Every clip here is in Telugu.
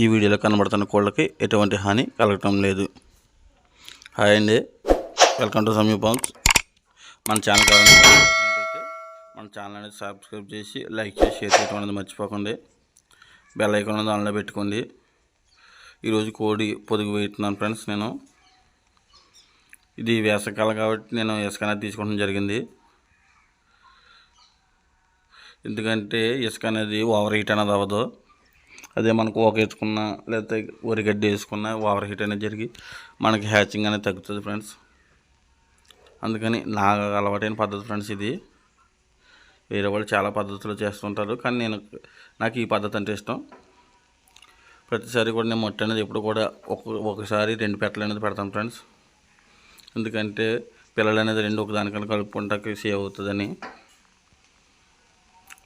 ఈ వీడియోలో కనబడుతున్న కోళ్ళకి ఎటువంటి హాని కలగటం లేదు. హాయ్ అండి. వెల్కమ్ టు సమీ పాంక్స్ మన ఛానల్ కావాలంటే మన ఛానల్ అనేది సబ్స్క్రైబ్ చేసి లైక్ చేసి షేర్ చేయడం అనేది మర్చిపోకండి. బెల్ ఐకాన్ అనేది ఆన్లో పెట్టుకోండి. ఈరోజు కోడి పొదుగు వేస్తున్నాను ఫ్రెండ్స్ నేను. ఇది వేసవకాలం కాబట్టి నేను ఇసుక అనేది తీసుకోవడం జరిగింది. ఎందుకంటే ఇసుక అనేది ఓవర్ హీట్ అనేది అవ్వదు. అదే మనకు ఒక వేసుకున్న లేకపోతే వరిగడ్డి వేసుకున్న ఓవర్ హీట్ అనేది జరిగి మనకి హ్యాచింగ్ అనేది తగ్గుతుంది ఫ్రెండ్స్ అందుకని నాకు అలవాటైన పద్ధతి ఫ్రెండ్స్ ఇది. వేరే వాళ్ళు చాలా పద్ధతులు చేస్తుంటారు కానీ నేను నాకు ఈ పద్ధతి అంటే ఇష్టం. ప్రతిసారి కూడా నేను మొట్ట అనేది ఎప్పుడు కూడా ఒక ఒకసారి రెండు పెట్టలు అనేది పెడతాను ఫ్రెండ్స్ ఎందుకంటే పిల్లలు అనేది రెండు ఒకదానికన్నా కలుపుకుంటాకి సేవ్ అవుతుందని.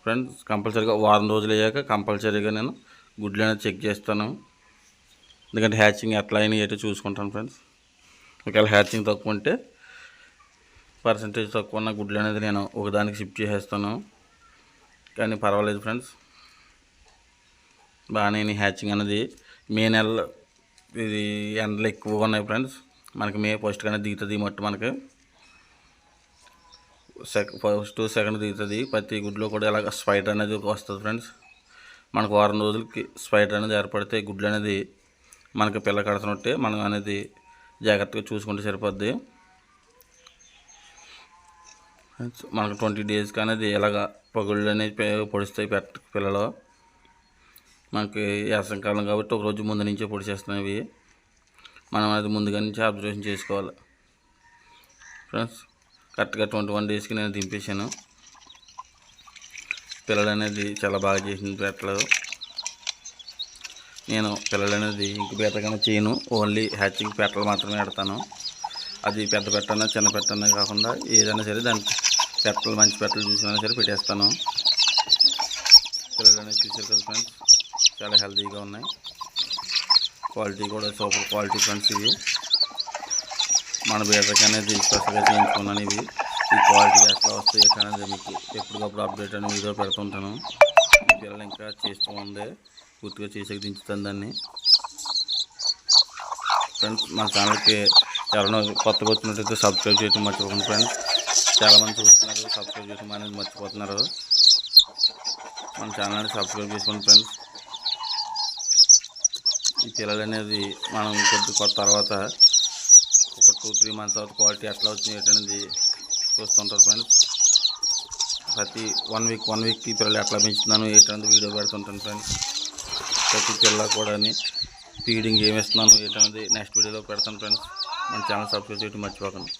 ఫ్రెండ్స్ కంపల్సరీగా వారం రోజులు అయ్యాక కంపల్సరీగా నేను గుడ్లు అనేది చెక్ చేస్తాను. ఎందుకంటే హ్యాచింగ్ ఎట్లా అయినా ఏటో చూసుకుంటాను ఫ్రెండ్స్. ఒకవేళ హ్యాచింగ్ తక్కువ ఉంటే పర్సంటేజ్ తక్కువ ఉన్న గుడ్లు అనేది నేను ఒకదానికి షిఫ్ట్ చేసేస్తాను. కానీ పర్వాలేదు ఫ్రెండ్స్. బాగానే హ్యాచింగ్ అనేది. మే నెల ఇది ఎండలు ఎక్కువగా ఉన్నాయి ఫ్రెండ్స్. మనకి మే ఫస్ట్ కానీ దిగుతుంది ఈ మట్టు మనకి. సెక ఫస్ట్ సెకండ్ దిగుతుంది. ప్రతి గుడ్లో కూడా ఇలాగ స్పైడర్ అనేది వస్తుంది ఫ్రెండ్స్. మనకు వారం రోజులకి స్పైడర్ అనేది ఏర్పడితే గుడ్లు అనేది మనకి పిల్ల కడుతున్నట్టే మనం అనేది జాగ్రత్తగా చూసుకుంటే సరిపోద్ది. మనకు ట్వంటీ డేస్కి అనేది ఇలాగ పగుళ్ళు అనేది పొడిస్తాయి పొడుస్తాయి పెట్ట పిల్లలు. మనకి వేసంకాలం కాబట్టి ఒక రోజు ముందు నుంచే పొడిచేస్తున్నాయి ఇవి మనం అది ముందుగా నుంచి అబ్జర్వేషన్ చేసుకోవాలి. ఫ్రెండ్స్ కరెక్ట్గా ట్వంటీ వన్ డేస్కి నేను దింపేశాను. పిల్లలు అనేది చాలా బాగా చేసింది పెట్టలేదు. నేను పిల్లలు అనేది ఇంక బేతగానే చేయను. ఓన్లీ హ్యాచింగ్ పెట్టలు మాత్రమే పెడతాను. అది పెద్ద పెట్టన చిన్న పెట్టనా కాకుండా ఏదైనా సరే దానికి పెట్టలు మంచి పెట్టలు చూసినా సరే పెట్టేస్తాను. పిల్లలు అనేది చూసారు కదా ఫ్రెండ్స్ చాలా హెల్తీగా ఉన్నాయి. క్వాలిటీ కూడా సూపర్ క్వాలిటీ ఫ్రెండ్స్ ఇవి. మన బేదకి అనేది స్పెషల్గా చేయించుకున్నాను ఇవి. ఈ క్వాలిటీ ఎట్లా వస్తాయి అనేది మీకు ఎప్పటికప్పుడు అప్డేట్ అని వీడియో పెడుతుంటాను. మీ పిల్లలు ఇంకా చేస్తూ ఉంది పూర్తిగా చేసేకి దించుతాను దాన్ని. ఫ్రెండ్స్ మన ఛానల్కి ఎవరైనా కొత్తగా వచ్చినట్టయితే సబ్స్క్రైబ్ చేయడం మర్చిపోకండి ఫ్రెండ్స్ చాలామంది చూస్తున్నారు సబ్స్క్రైబ్ చేయడం అనేది మర్చిపోతున్నారు. మన ఛానల్ని సబ్స్క్రైబ్ చేసుకోండి ఫ్రెండ్స్ ఈ పిల్లలు అనేది మనం కొద్ది కొత్త తర్వాత ఒక టూ త్రీ మంత్స్ తర్వాత క్వాలిటీ ఎట్లా వచ్చింది ఏంటనేది చూస్తుంటారు ఫ్రెండ్స్. ప్రతి వన్ వీక్ వన్ వీక్ పిల్లలు ఎట్లా పెంచుతున్నాను ఏంటనేది వీడియో పెడుతుంటాను ఫ్రెండ్స్. ప్రతి పిల్ల కూడా ఫీడింగ్ ఏమి ఇస్తున్నాను ఏంటనేది నెక్స్ట్ వీడియోలో పెడతాను ఫ్రెండ్స్. మన ఛానల్ సబ్స్క్రైబ్ చేయడం మర్చిపోకండి.